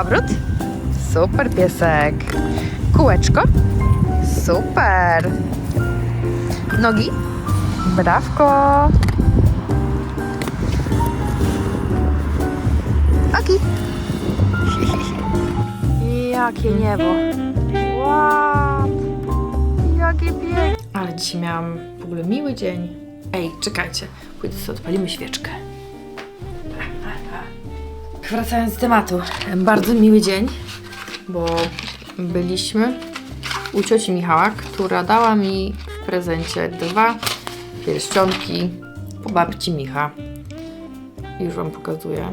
Obrót. Super piesek. Kółeczko. Super. Nogi. Brawko. Oki. Jakie niebo. Wow. Jakie piękne. Ale dzisiaj miałam w ogóle miły dzień. Ej, czekajcie. Pójdę sobie odpalimy świeczkę. Wracając do tematu. Bardzo miły dzień, bo byliśmy u cioci Michała, która dała mi w prezencie dwa pierścionki po babci Micha. Już Wam pokazuję.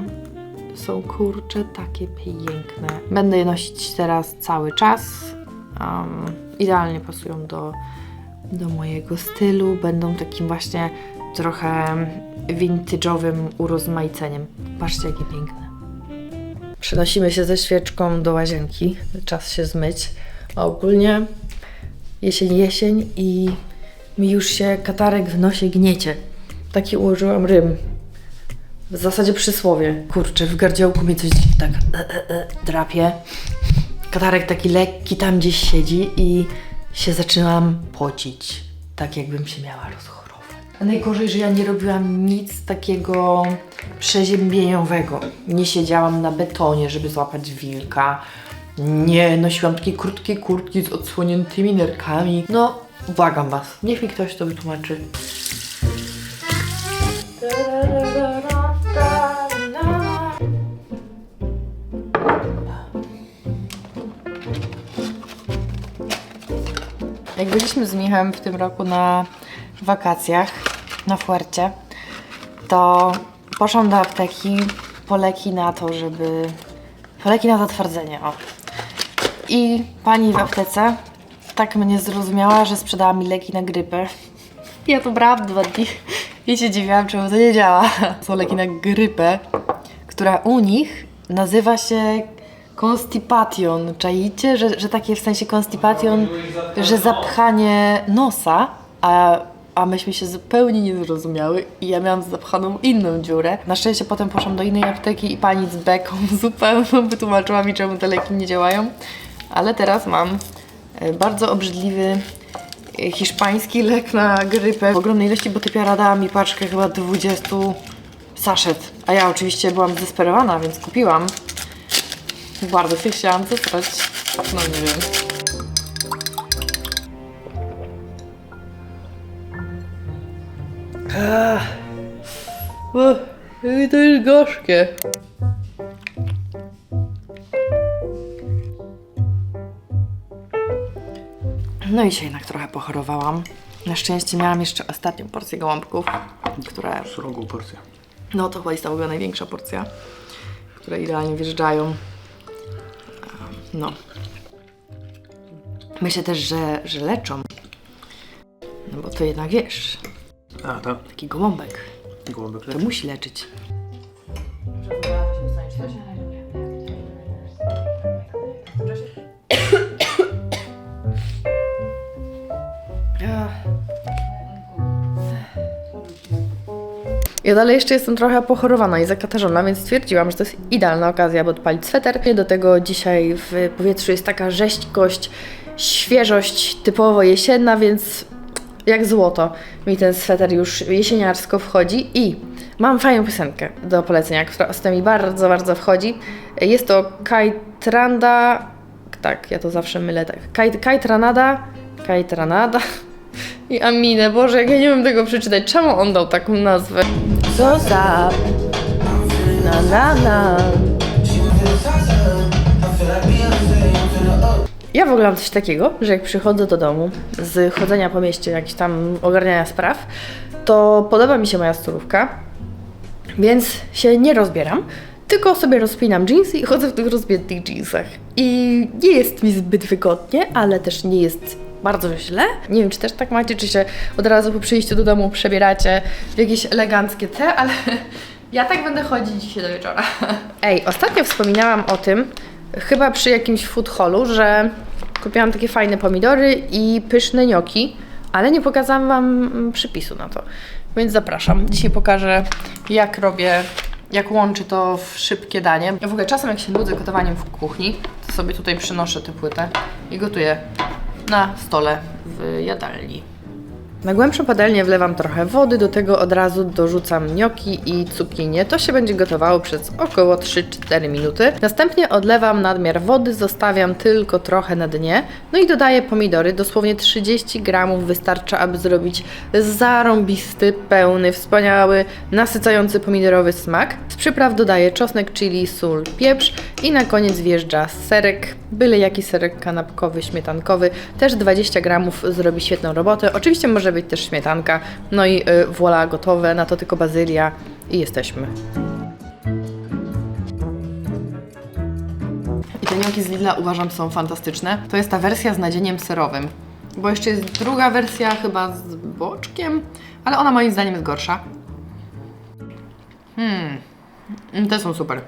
Są kurcze takie piękne. Będę je nosić teraz cały czas. Um, idealnie pasują do, do mojego stylu. Będą takim właśnie trochę vintage'owym urozmaiceniem. Patrzcie, jakie piękne. Przenosimy się ze świeczką do łazienki. Czas się zmyć. A ogólnie jesień, jesień i mi już się katarek w nosie gniecie. Taki ułożyłam rym. W zasadzie przysłowie. Kurczę, w gardziołku mnie coś tak e, e, e, drapie. Katarek taki lekki tam gdzieś siedzi i się zaczynam pocić. Tak jakbym się miała rozchorować. Najgorzej, że ja nie robiłam nic takiego przeziębieniowego. Nie siedziałam na betonie, żeby złapać wilka. Nie nosiłam takiej krótkiej kurtki z odsłoniętymi nerkami. No, błagam was, niech mi ktoś to wytłumaczy. Jak byliśmy z Michem w tym roku na wakacjach na Fuercie, to poszłam do apteki po leki na to, żeby... po leki na zatwardzenie, o. I pani w aptece tak mnie zrozumiała, że sprzedała mi leki na grypę. Ja to brałam dwa dni i się dziwiłam, czemu to nie działa. Są leki na grypę, która u nich nazywa się constipation. Czaicie, że, że takie w sensie constipation, że zapchanie nosa, a, a myśmy się zupełnie nie zrozumiały i ja miałam zapchaną inną dziurę. Na szczęście potem poszłam do innej apteki i pani z beką zupełnie wytłumaczyła mi, czemu te leki nie działają. Ale teraz mam e, bardzo obrzydliwy e, hiszpański lek na grypę w ogromnej ilości, bo typiara dała mi paczkę chyba 20 saszet. A ja oczywiście byłam zdesperowana, więc kupiłam. Bardzo się chciałam zestrać. No nie wiem. O, to jest gorzkie. No i się jednak trochę pochorowałam. Na szczęście miałam jeszcze ostatnią porcję gołąbków, które Surogą porcję. no to chyba jest ta w ogóle największa porcja, które idealnie wjeżdżają. No. Myślę też, że, że leczą. No bo to jednak wiesz, A, tak. taki gołąbek Gołąbek to leczy. musi leczyć. Ja dalej jeszcze jestem trochę pochorowana i zakatarzona, więc stwierdziłam, że to jest idealna okazja, aby odpalić sweter. Do tego dzisiaj w powietrzu jest taka rzeźkość, świeżość typowo jesienna, więc jak złoto mi ten sweter już jesieniarsko wchodzi i mam fajną piosenkę do polecenia, która ostatnio mi bardzo, bardzo wchodzi. Jest to Kajtranda, tak, ja to zawsze mylę tak, Kaj, Kajtranada, Kajtranada i Aminę, Boże, jak ja nie wiem tego przeczytać, czemu on dał taką nazwę? Co za... Na, na, na. Ja w ogóle mam coś takiego, że jak przychodzę do domu z chodzenia po mieście, jakichś tam ogarniania spraw, to podoba mi się moja stolówka, więc się nie rozbieram, tylko sobie rozpinam jeansy i chodzę w tych rozpiętych jeansach. I nie jest mi zbyt wygodnie, ale też nie jest bardzo źle. Nie wiem, czy też tak macie, czy się od razu po przyjściu do domu przebieracie w jakieś eleganckie te, ale ja tak będę chodzić dzisiaj do wieczora. Ej, ostatnio wspominałam o tym, chyba przy jakimś food hallu, że kupiłam takie fajne pomidory i pyszne nioki, ale nie pokazałam Wam przypisu na to, więc zapraszam. Dzisiaj pokażę, jak robię jak łączy to w szybkie danie. Ja w ogóle czasem jak się nudzę gotowaniem w kuchni, to sobie tutaj przynoszę tę płytę i gotuję na stole w jadalni. Na głębszą patelnię wlewam trochę wody, do tego od razu dorzucam gnocchi i cukinię. To się będzie gotowało przez około 3-4 minuty. Następnie odlewam nadmiar wody, zostawiam tylko trochę na dnie. No i dodaję pomidory. Dosłownie 30 gramów wystarcza, aby zrobić zarąbisty, pełny, wspaniały, nasycający pomidorowy smak. Z przypraw dodaję czosnek, chili, sól, pieprz i na koniec wjeżdża serek, byle jaki serek kanapkowy, śmietankowy. Też 20 gramów zrobi świetną robotę. Oczywiście może być też śmietanka. No i y, voilà, gotowe, na to tylko bazylia i jesteśmy. I te gnocchi z Lidla uważam są fantastyczne. To jest ta wersja z nadzieniem serowym. Bo jeszcze jest druga wersja chyba z boczkiem, ale ona moim zdaniem jest gorsza. Hmm, te są super.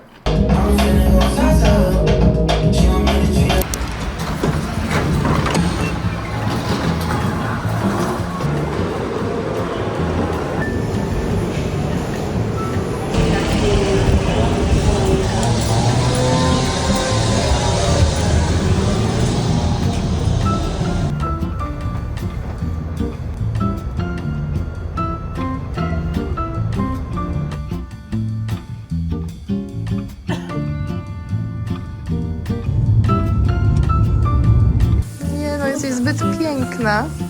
Piękna.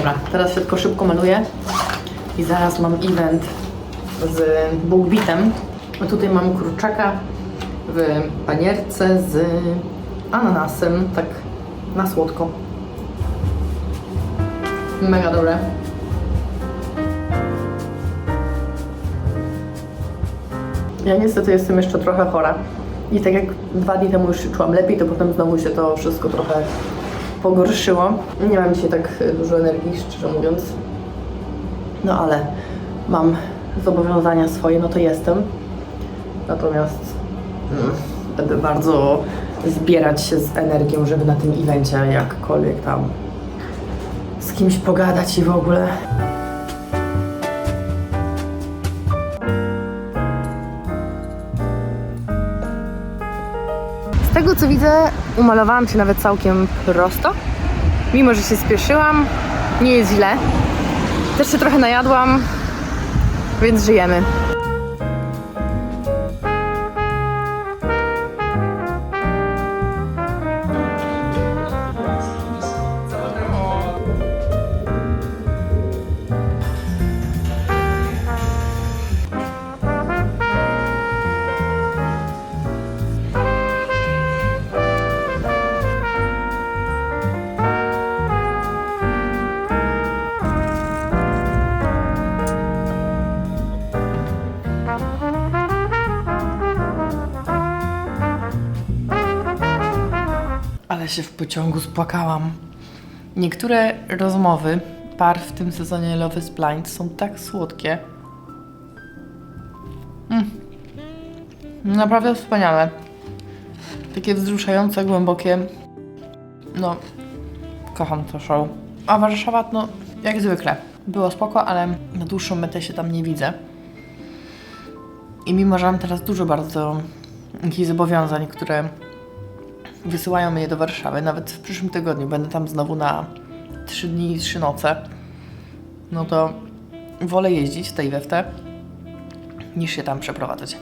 Dobra, teraz się tylko szybko maluję i zaraz mam event z bułbitem. A tutaj mam kurczaka w panierce z ananasem, tak na słodko. Mega dobre. Ja niestety jestem jeszcze trochę chora. I tak jak dwa dni temu już się czułam lepiej, to potem znowu się to wszystko trochę pogorszyło. Nie mam dzisiaj tak dużo energii, szczerze mówiąc. No ale mam zobowiązania swoje, no to jestem. Natomiast mm, będę bardzo zbierać się z energią, żeby na tym evencie jakkolwiek tam z kimś pogadać i w ogóle. Z tego co widzę, umalowałam się nawet całkiem prosto. Mimo, że się spieszyłam, nie jest źle. Też się trochę najadłam, więc żyjemy. Się w pociągu spłakałam. Niektóre rozmowy par w tym sezonie Love is Blind są tak słodkie. Mm. Naprawdę wspaniale. Takie wzruszające, głębokie. No, kocham to show. A Warszawa, no, jak zwykle. Było spoko, ale na dłuższą metę się tam nie widzę. I mimo, że mam teraz dużo bardzo jakichś zobowiązań, które wysyłają mnie do Warszawy. Nawet w przyszłym tygodniu będę tam znowu na 3 dni i 3 noce. No to wolę jeździć w tej we niż się tam przeprowadzać.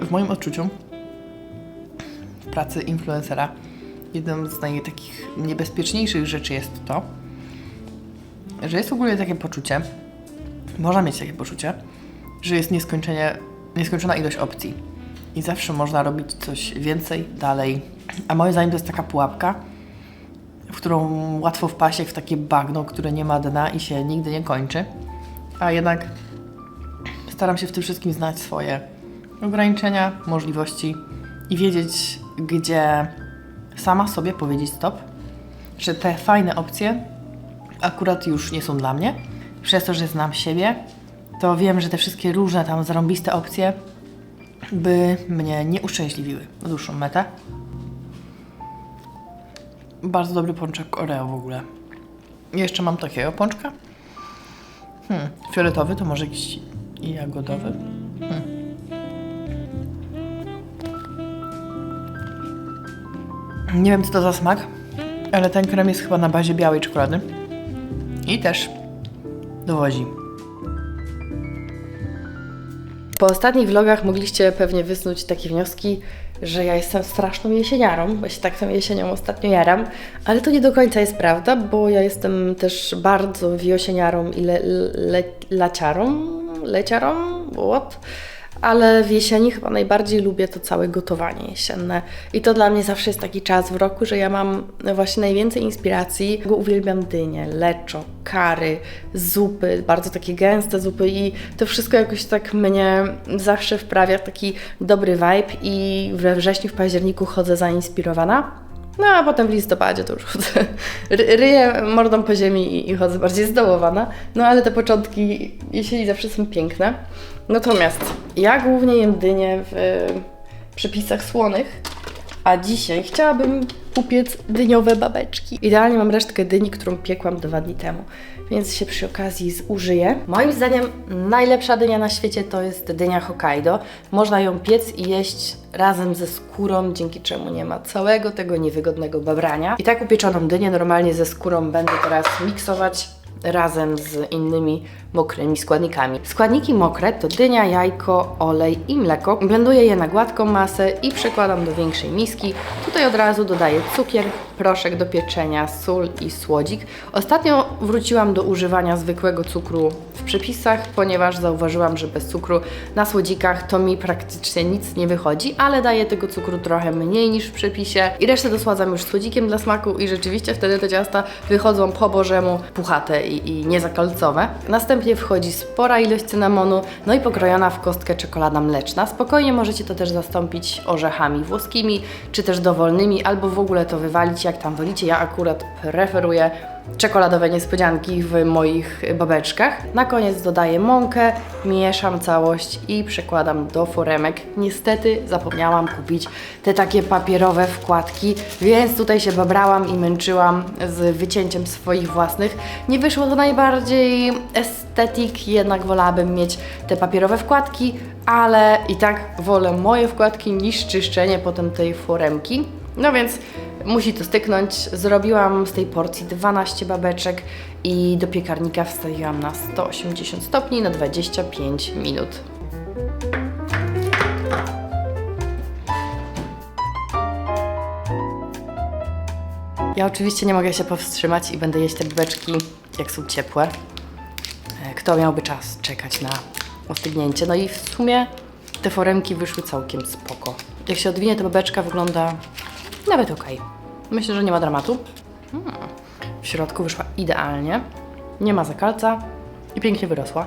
W moim odczuciu w pracy influencera jedną z naj takich niebezpieczniejszych rzeczy jest to, że jest ogólnie takie poczucie, można mieć takie poczucie, że jest nieskończenie, nieskończona ilość opcji i zawsze można robić coś więcej, dalej. A moim zdaniem to jest taka pułapka, w którą łatwo wpaść w takie bagno, które nie ma dna i się nigdy nie kończy. A jednak staram się w tym wszystkim znać swoje ograniczenia, możliwości i wiedzieć, gdzie sama sobie powiedzieć stop, że te fajne opcje akurat już nie są dla mnie. Przez to, że znam siebie, to wiem, że te wszystkie różne tam zarąbiste opcje by mnie nie uszczęśliwiły na dłuższą metę. Bardzo dobry pączek Oreo w ogóle. Jeszcze mam takiego pączka. Hmm, fioletowy to może jakiś jagodowy. Hmm. Nie wiem co to za smak, ale ten krem jest chyba na bazie białej czekolady. I też dowodzi. Po ostatnich vlogach mogliście pewnie wysnuć takie wnioski, że ja jestem straszną jesieniarą, bo się tak tą jesienią ostatnio jaram, ale to nie do końca jest prawda, bo ja jestem też bardzo wiosieniarą i le, le, laciarą, leciarą, what? Ale w jesieni chyba najbardziej lubię to całe gotowanie jesienne. I to dla mnie zawsze jest taki czas w roku, że ja mam właśnie najwięcej inspiracji. Uwielbiam dynie, leczo, kary, zupy, bardzo takie gęste zupy i to wszystko jakoś tak mnie zawsze wprawia w taki dobry vibe i we wrześniu, w październiku chodzę zainspirowana. No a potem w listopadzie to już chodzę, ry- ryję mordą po ziemi i, i chodzę bardziej zdołowana. No ale te początki jesieni zawsze są piękne. Natomiast ja głównie jem dynie w e, przepisach słonych, a dzisiaj chciałabym upiec dyniowe babeczki. Idealnie mam resztkę dyni, którą piekłam dwa dni temu, więc się przy okazji zużyję. Moim zdaniem najlepsza dynia na świecie to jest dynia Hokkaido. Można ją piec i jeść razem ze skórą, dzięki czemu nie ma całego tego niewygodnego babrania. I tak upieczoną dynię normalnie ze skórą będę teraz miksować razem z innymi mokrymi składnikami. Składniki mokre to dynia, jajko, olej i mleko. Blenduję je na gładką masę i przekładam do większej miski. Tutaj od razu dodaję cukier, proszek do pieczenia, sól i słodzik. Ostatnio wróciłam do używania zwykłego cukru w przepisach, ponieważ zauważyłam, że bez cukru na słodzikach to mi praktycznie nic nie wychodzi, ale daję tego cukru trochę mniej niż w przepisie i resztę dosładzam już słodzikiem dla smaku i rzeczywiście wtedy te ciasta wychodzą po bożemu puchate i, i niezakalcowe. Następnie wchodzi spora ilość cynamonu, no i pokrojona w kostkę czekolada mleczna. Spokojnie możecie to też zastąpić orzechami włoskimi, czy też dowolnymi, albo w ogóle to wywalić jak tam wolicie. Ja akurat preferuję czekoladowe niespodzianki w moich babeczkach. Na koniec dodaję mąkę, mieszam całość i przekładam do foremek. Niestety zapomniałam kupić te takie papierowe wkładki, więc tutaj się babrałam i męczyłam z wycięciem swoich własnych. Nie wyszło to najbardziej estetyk, jednak wolałabym mieć te papierowe wkładki, ale i tak wolę moje wkładki niż czyszczenie potem tej foremki. No więc musi to styknąć. Zrobiłam z tej porcji 12 babeczek i do piekarnika wstawiłam na 180 stopni na 25 minut. Ja oczywiście nie mogę się powstrzymać i będę jeść te babeczki, jak są ciepłe. E, Kto miałby czas czekać na ostygnięcie? No i w sumie te foremki wyszły całkiem spoko. Jak się odwinie, ta babeczka wygląda nawet ok. Myślę, że nie ma dramatu. Hmm. W środku wyszła idealnie. Nie ma zakalca i pięknie wyrosła.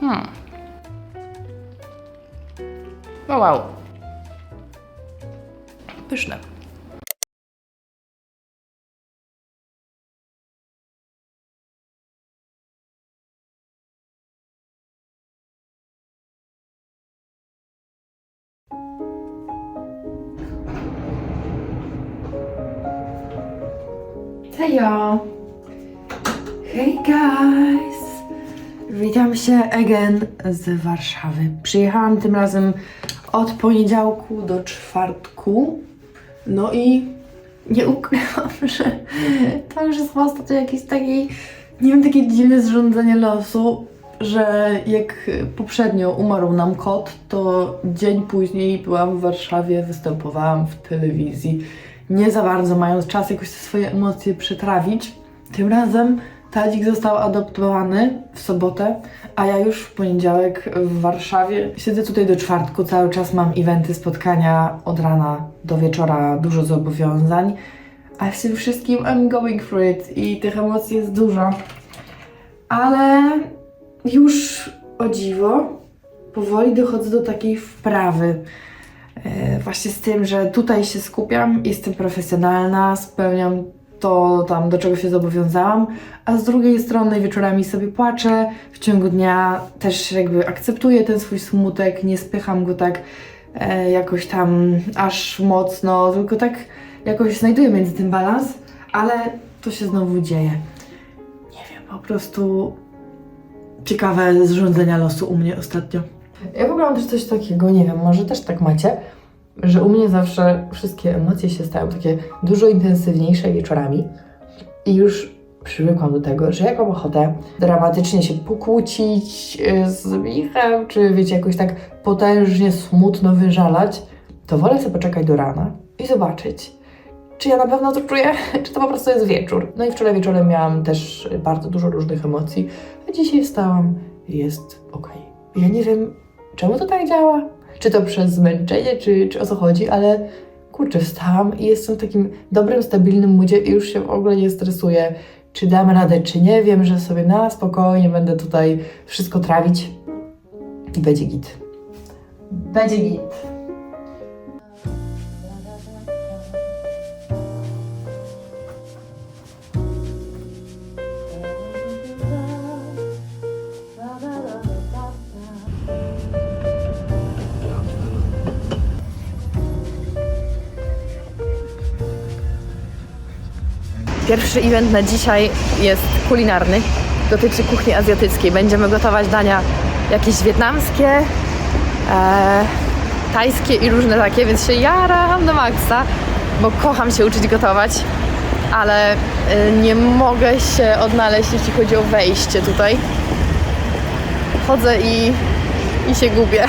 Hmm. O wow. Pyszne. Witam się again z Warszawy. Przyjechałam tym razem od poniedziałku do czwartku. No i nie ukrywam, że to już jest po prostu jakiś taki, nie wiem, takie dziwne zrządzenie losu, że jak poprzednio umarł nam kot, to dzień później byłam w Warszawie, występowałam w telewizji, nie za bardzo mając czas jakoś te swoje emocje przetrawić. Tym razem Tadzik został adoptowany w sobotę, a ja już w poniedziałek w Warszawie. Siedzę tutaj do czwartku, cały czas mam eventy, spotkania od rana do wieczora, dużo zobowiązań. A w tym wszystkim I'm going for it i tych emocji jest dużo. Ale już o dziwo, powoli dochodzę do takiej wprawy. E, Właśnie z tym, że tutaj się skupiam, jestem profesjonalna, spełniam to tam, do czego się zobowiązałam, a z drugiej strony wieczorami sobie płaczę, w ciągu dnia też jakby akceptuję ten swój smutek, nie spycham go tak e, jakoś tam aż mocno, tylko tak jakoś znajduję między tym balans, ale to się znowu dzieje. Nie wiem, po prostu ciekawe zrządzenia losu u mnie ostatnio. Ja w ogóle mam też coś takiego, nie wiem, może też tak macie, że u mnie zawsze wszystkie emocje się stają takie dużo intensywniejsze wieczorami i już przywykłam do tego, że jak mam ochotę dramatycznie się pokłócić y, z Michem, czy wiecie, jakoś tak potężnie, smutno wyżalać, to wolę sobie poczekać do rana i zobaczyć, czy ja na pewno to czuję, czy to po prostu jest wieczór. No i wczoraj wieczorem miałam też bardzo dużo różnych emocji, a dzisiaj wstałam i jest okej. Ja nie wiem, czemu to tak działa, czy to przez zmęczenie, czy, czy o co chodzi, ale kurczę, wstałam i jestem w takim dobrym, stabilnym moodzie i już się w ogóle nie stresuję, czy dam radę, czy nie. Wiem, że sobie na spokojnie będę tutaj wszystko trawić i będzie git. Będzie git. Pierwszy event na dzisiaj jest kulinarny. Dotyczy kuchni azjatyckiej. Będziemy gotować dania jakieś wietnamskie, e, tajskie i różne takie, więc się jaram do maksa, bo kocham się uczyć gotować, ale e, nie mogę się odnaleźć, jeśli chodzi o wejście tutaj. Chodzę i, i się gubię.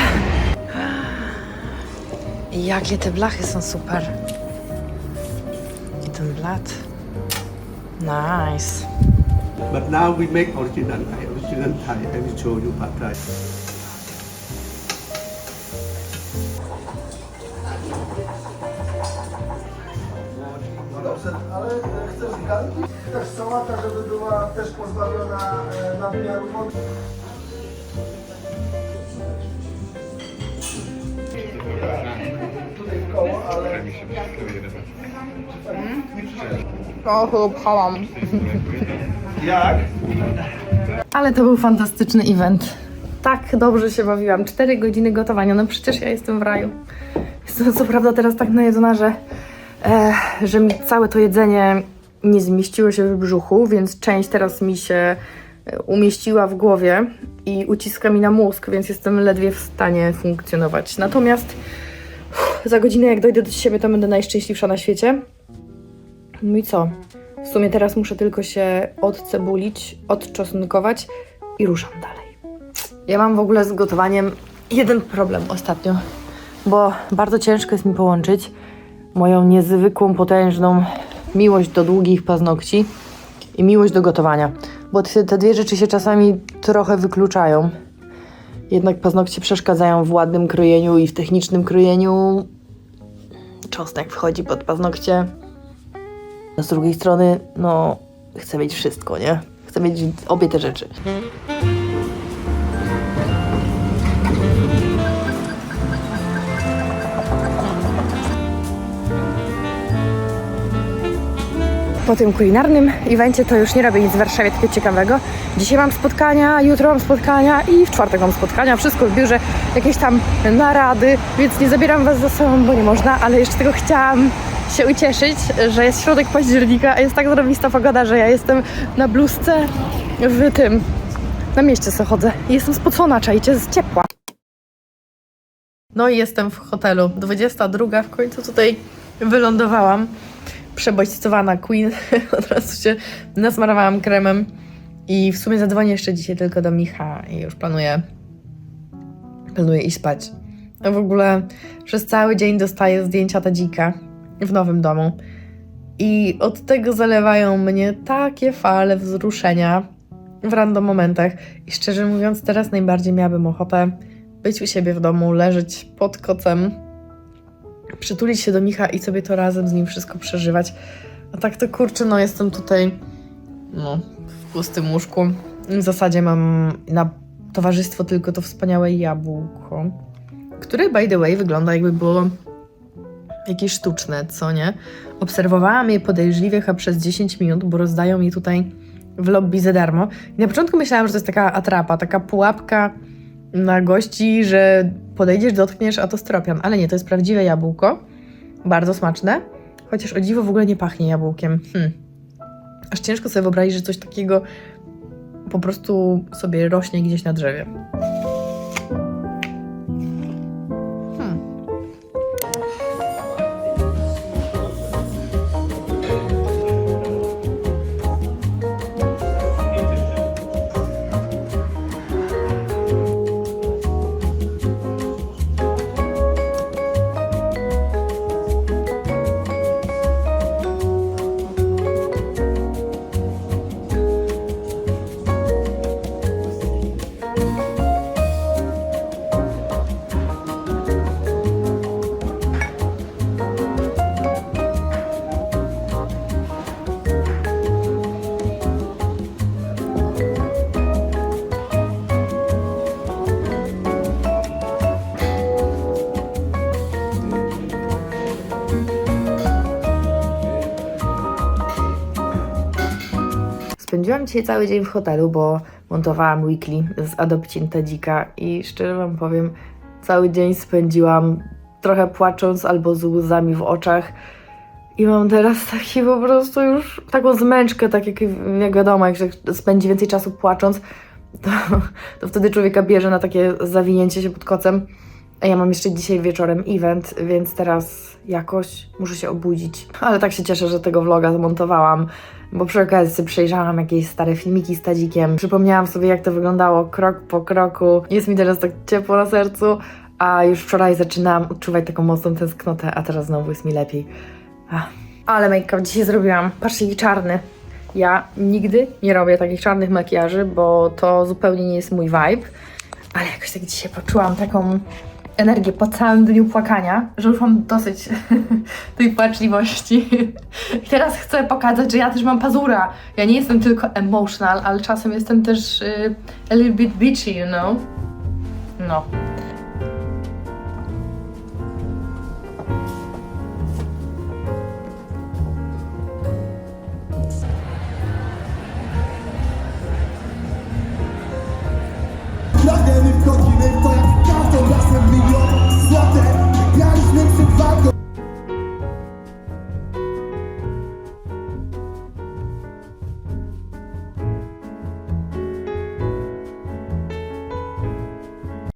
Jakie te blachy są super. I ten blat. Nice. But now we make original Thai, original Thai. I will show you pad Thai. Dobrze, ale chcesz garnki? Też sałata, żeby była też pozbawiona nadmiaru wody. Ale O, pchałam. jak? Ale to był fantastyczny event. Tak dobrze się bawiłam. 4 godziny gotowania. No przecież ja jestem w raju. Jestem co prawda teraz tak najedzona, że, e, że mi całe to jedzenie nie zmieściło się w brzuchu, więc część teraz mi się e, umieściła w głowie i uciska mi na mózg, więc jestem ledwie w stanie funkcjonować. Natomiast za godzinę, jak dojdę do siebie, to będę najszczęśliwsza na świecie. No i co? W sumie teraz muszę tylko się odcebulić, odczosnkować i ruszam dalej. Ja mam w ogóle z gotowaniem jeden problem ostatnio, bo bardzo ciężko jest mi połączyć moją niezwykłą, potężną miłość do długich paznokci i miłość do gotowania, bo te, te dwie rzeczy się czasami trochę wykluczają. Jednak paznokcie przeszkadzają w ładnym krojeniu i w technicznym krojeniu. Czosnek wchodzi pod paznokcie. A z drugiej strony, no, chcę mieć wszystko, nie? Chcę mieć obie te rzeczy. Po tym kulinarnym evencie to już nie robię nic w Warszawie takiego ciekawego. Dzisiaj mam spotkania, jutro mam spotkania i w czwartek mam spotkania. Wszystko w biurze, jakieś tam narady, więc nie zabieram Was za sobą, bo nie można, ale jeszcze tego chciałam się ucieszyć, że jest środek października, a jest tak zarobista pogoda, że ja jestem na bluzce w tym, na mieście sobie chodzę. Jestem spocona, czajcie, ciepła. No i jestem w hotelu. 22 w końcu tutaj wylądowałam. Przebodźcowana Queen. Od razu się nasmarowałam kremem. I w sumie zadzwonię jeszcze dzisiaj tylko do Micha i już planuję planuję iść spać. A w ogóle przez cały dzień dostaję zdjęcia Tadzika w nowym domu. I od tego zalewają mnie takie fale wzruszenia w random momentach. I szczerze mówiąc, teraz najbardziej miałabym ochotę być u siebie w domu, leżeć pod kocem, przytulić się do Micha i sobie to razem z nim wszystko przeżywać. A tak to kurczę, no jestem tutaj no, w pustym łóżku. W zasadzie mam na towarzystwo tylko to wspaniałe jabłko, które by the way wygląda jakby było jakieś sztuczne, co nie? Obserwowałam je podejrzliwie chyba przez 10 minut, bo rozdają je tutaj w lobby za darmo. I na początku myślałam, że to jest taka atrapa, taka pułapka na gości, że podejdziesz, dotkniesz, a to stropian. Ale nie, to jest prawdziwe jabłko. Bardzo smaczne. Chociaż o dziwo w ogóle nie pachnie jabłkiem. Hmm. Aż ciężko sobie wyobrazić, że coś takiego po prostu sobie rośnie gdzieś na drzewie. Spędziłam dzisiaj cały dzień w hotelu, bo montowałam weekly z Adopcin Tadzika i szczerze Wam powiem, cały dzień spędziłam trochę płacząc albo z łzami w oczach. I mam teraz taki po prostu już taką zmęczkę, tak jak, jak wiadomo, jak się spędzi więcej czasu płacząc, to, to wtedy człowieka bierze na takie zawinięcie się pod kocem. Ja mam jeszcze dzisiaj wieczorem event, więc teraz jakoś muszę się obudzić. Ale tak się cieszę, że tego vloga zmontowałam, bo przy okazji przejrzałam jakieś stare filmiki z Tadzikiem. Przypomniałam sobie, jak to wyglądało krok po kroku. Jest mi teraz tak ciepło na sercu, a już wczoraj zaczynałam odczuwać taką mocną tęsknotę, a teraz znowu jest mi lepiej. Ach. Ale make-up dzisiaj zrobiłam. Patrzcie, jaki czarny. Ja nigdy nie robię takich czarnych makijaży, bo to zupełnie nie jest mój vibe. Ale jakoś tak dzisiaj poczułam taką energię po całym dniu płakania, że już mam dosyć tej płaczliwości. I teraz chcę pokazać, że ja też mam pazura. Ja nie jestem tylko emotional, ale czasem jestem też y, a little bit bitchy, you know? No.